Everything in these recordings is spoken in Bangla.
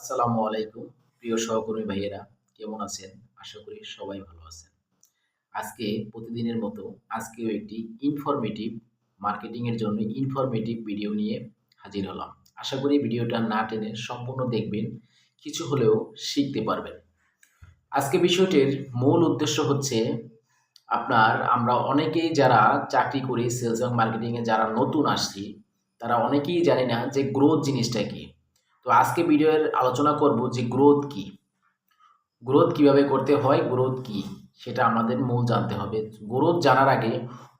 আসসালামু আলাইকুম, প্রিয় সহকর্মী ভাইয়েরা, কেমন আছেন? আশা করি সবাই ভালো আছেন। আজকে প্রতিদিনের মতো আজকেও একটি ইনফরমেটিভ মার্কেটিংয়ের জন্য ইনফরমেটিভ ভিডিও নিয়ে হাজির হলাম। আশা করি ভিডিওটা না টেনে সম্পূর্ণ দেখবেন, কিছু হলেও শিখতে পারবেন। আজকে বিষয়টির মূল উদ্দেশ্য হচ্ছে আপনার, আমরা অনেকেই যারা চাকরি করি সেলস এবং মার্কেটিংয়ে যারা নতুন আসছি, তারা অনেকেই জানি না যে গ্রোথ জিনিসটা কি। তো আজকে ভিডিওর আলোচনা করব যে গ্রোথ কি। গ্রোথ কীভাবে করতে হয় গ্রোথ কি, সেটা আমাদের মূল জানতে হবে। গ্রোথ জানার আগে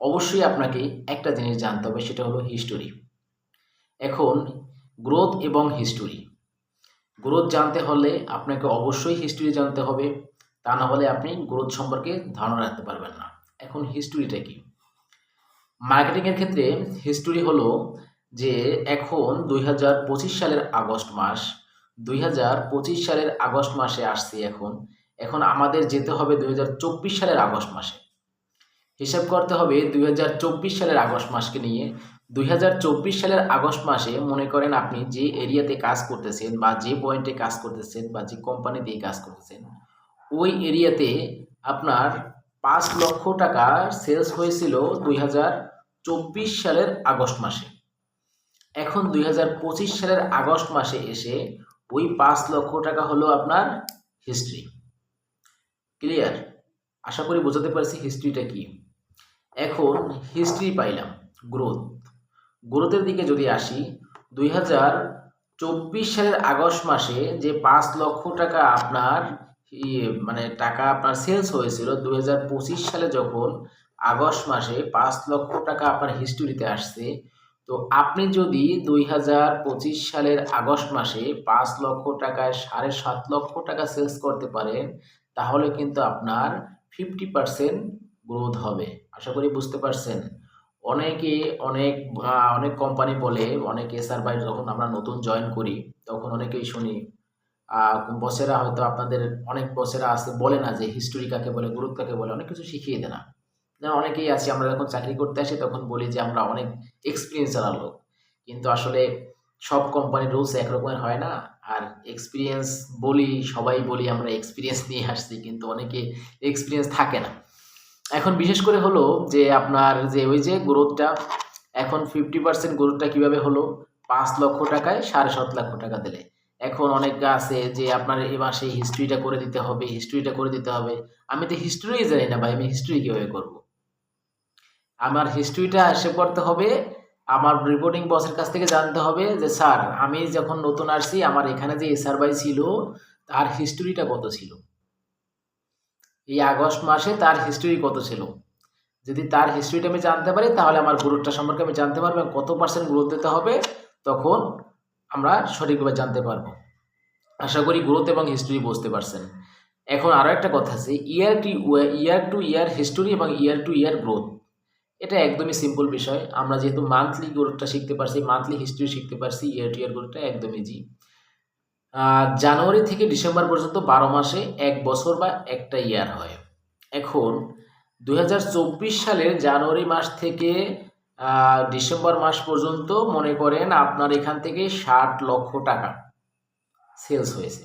অবশ্যই আপনাকে একটা জিনিস জানতে হবে, সেটা হলো হিস্টোরি এখন গ্রোথ এবং হিস্টোরি গ্রোথ জানতে হলে আপনাকে অবশ্যই হিস্টোরি জানতে হবে, তা না হলে আপনি গ্রোথ সম্পর্কে ধারণা রাখতে পারবেন না। এখন হিস্টোরিটা কি? মার্কেটিংয়ের ক্ষেত্রে হিস্টোরি হলো যে এখন দুই হাজার পঁচিশ সালের আগস্ট মাস, দুই হাজার পঁচিশ সালের আগস্ট মাসে আসছে এখন। এখন আমাদের যেতে হবে দুই হাজার চব্বিশ সালের আগস্ট মাসে। হিসাব করতে হবে দুই হাজার চব্বিশ সালের আগস্ট মাসকে নিয়ে। দুই হাজার চব্বিশ সালের আগস্ট মাসে মনে করেন আপনি যে এরিয়াতে কাজ করতেছেন বা যে পয়েন্টে কাজ করতেছেন বা যে কোম্পানি দিয়ে কাজ করতেছেন, ওই এরিয়াতে আপনার পাঁচ লক্ষ টাকা সেলস হয়েছিল দুই হাজার চব্বিশ সালের আগস্ট মাসে। এখন দুই হাজার পঁচিশ সালের আগস্ট মাসে এসে ওই পাঁচ লক্ষ টাকা হলো আপনার হিস্ট্রি ক্লিয়ার আশা করি বোঝাতে পারছি হিস্ট্রিটা কি। এখন হিস্ট্রি পাইলাম গ্রোথ গ্রোথের দিকে যদি আসি, দুই হাজার চব্বিশ সালের আগস্ট মাসে যে পাঁচ লক্ষ টাকা আপনার মানে টাকা আপনার সেলস হয়েছিল, দুই হাজার পঁচিশ সালে যখন আগস্ট মাসে পাঁচ লক্ষ টাকা আপনার হিস্টোরিতে আসছে তো আপনি যদি দুই হাজার পঁচিশ সালের আগস্ট মাসে পাঁচ লক্ষ টাকায় সাড়ে সাত লক্ষ টাকা সেলস করতে পারেন, তাহলে কিন্তু আপনার ফিফটি পার্সেন্ট গ্রোথ হবে। আশা করি বুঝতে পারছেন। অনেকে অনেক অনেক কোম্পানি বলে, অনেক এসআর বাই যখন আমরা নতুন জয়েন করি, তখন অনেকেই শুনি বসেরা হয়তো আপনাদের অনেক বসেরা আছে, বলে না যে হিস্টোরি কাকে বলে গ্রোথ কাকে বলে, অনেক কিছু শিখিয়ে দেয় না। অনেকেই আছি, আমরা যখন চাকরি করতে আসি তখন বলি যে আমরা অনেক এক্সপিরিয়েন্স জানার লোক কিন্তু আসলে সব কোম্পানির রুলস একরকমের হয় না। আর এক্সপিরিয়েন্স বলি, সবাই বলি আমরা এক্সপিরিয়েন্স নিয়ে আসছি, কিন্তু অনেকে এক্সপিরিয়েন্স থাকে না। এখন বিশেষ করে হলো যে আপনার যে ওই যে গ্রোথটা এখন ফিফটি পার্সেন্ট গ্রোথটা কীভাবে হলো? পাঁচ লক্ষ টাকায় সাড়ে সাত লক্ষ টাকা দিলে। এখন অনেক আছে যে আপনার এ মাসে হিস্ট্রিটা করে দিতে হবে হিস্ট্রিটা করে দিতে হবে। আমি তো হিস্ট্রি জানি না ভাই, আমি হিস্ট্রি কীভাবে করব? আমার হিস্ট্রিটা হিসেব করতে হবে, আমার রিপোর্টিং বসের কাছ থেকে জানতে হবে যে, স্যার, আমি যখন নতুন আসছি, আমার এখানে যে এসআর বাই ছিল, তার হিস্ট্রিটা কত ছিল? এই আগস্ট মাসে তার হিস্ট্রি কত ছিল? যদি তার হিস্ট্রিটা আমি জানতে পারি, তাহলে আমার গ্রোথটা সম্পর্কে আমি জানতে পারব কত পার্সেন্ট গ্রোথ দিতে হবে, তখন আমরা সঠিকভাবে জানতে পারব। আশা করি গ্রোথ এবং হিস্ট্রি বুঝতে পারছেন। এখন আরও একটা কথা আছে year to year to year history এবং ইয়ার টু ইয়ার গ্রোথ এটা একদমই সিম্পল বিষয়। আমরা যেহেতু মান্থলি গ্রোথটা শিখতে পারছি মান্থলি হিস্ট্রি শিখতে পারছি ইয়ার টু ইয়ার গ্রোথটা একদমই জি জানুয়ারি থেকে ডিসেম্বর পর্যন্ত বারো মাসে এক বছর বা একটা ইয়ার হয়। এখন দু হাজার চব্বিশ সালের জানুয়ারি মাস থেকে ডিসেম্বর মাস পর্যন্ত মনে করেন আপনার এখান থেকে ষাট লক্ষ টাকা সেলস হয়েছে।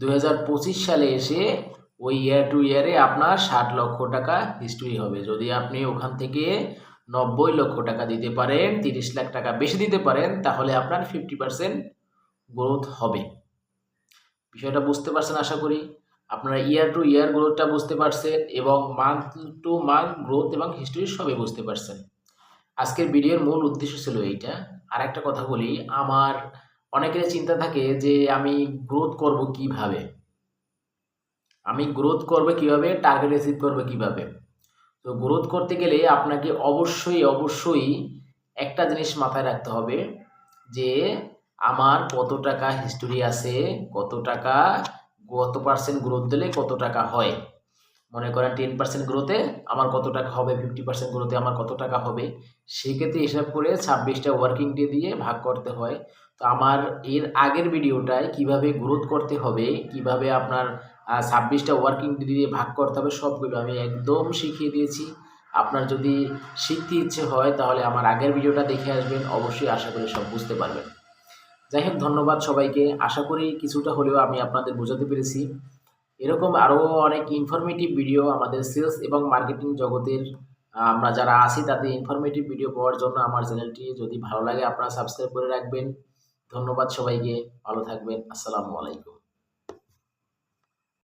দু হাজার পঁচিশ সালে এসে ওই ইয়ার টু ইয়ারে আপনার ষাট লক্ষ টাকা হিস্ট্রি হবে। যদি আপনি ওখান থেকে নব্বই লক্ষ টাকা দিতে পারেন, তিরিশ লাখ টাকা বেশি দিতে পারেন, তাহলে আপনার ফিফটি পার্সেন্ট গ্রোথ হবে। বিষয়টা বুঝতে পারছেন আশা করি? আপনারা ইয়ার টু ইয়ার গ্রোথটা বুঝতে পারছেন এবং মান্থ টু মান্থ গ্রোথ এবং হিস্ট্রি সবই বুঝতে পারছেন। আজকের ভিডিওর মূল উদ্দেশ্য ছিল এইটা। আর একটা কথা বলি, আমার অনেকের চিন্তা থাকে যে আমি গ্রোথ করব কীভাবে? আমি গ্রোথ করবে কীভাবে? টার্গেট রিসিভ করবে কীভাবে? তো গ্রোথ করতে গেলে আপনাকে অবশ্যই অবশ্যই একটা জিনিস মাথায় রাখতে হবে যে আমার কত টাকা হিস্টোরি আছে, কত টাকা কত পার্সেন্ট গ্রোথ দিলে কত টাকা হয়? মনে করেন টেন পার্সেন্ট গ্রোথে আমার কত টাকা হবে ফিফটি পার্সেন্ট গ্রোথে আমার কত টাকা হবে? সেক্ষেত্রে হিসাব করে ছাব্বিশটা ওয়ার্কিং ডে দিয়ে ভাগ করতে হয়। তো আমার এর আগের ভিডিওটায় কীভাবে গ্রোথ করতে হবে, কীভাবে আপনার ছাব্বিশটা ওয়ার্কিং ডে দিয়ে ভাগ করতে হবে সবগুলো। আমি একদম শিখিয়ে দিয়েছি। আপনার যদি শিখতে ইচ্ছে হয়, তাহলে আমার আগের ভিডিওটা দেখে আসবেন। অবশ্যই আশা করি সব বুঝতে পারবেন। যাই হোক, ধন্যবাদ সবাইকে। আশা করি কিছুটা হলেও আমি আপনাদের বোঝাতে পেরেছি। এরকম আরও অনেক ইনফরমেটিভ ভিডিও আমাদের সেলস এবং মার্কেটিং জগতের আমরা যারা আছি, তাদের ইনফরমেটিভ ভিডিও পাওয়ার জন্য আমার চ্যানেলটি যদি ভালো লাগে, আপনারা সাবস্ক্রাইব করে রাখবেন। ধন্যবাদ সবাইকে। ভালো থাকবেন। আসসালামু আলাইকুম।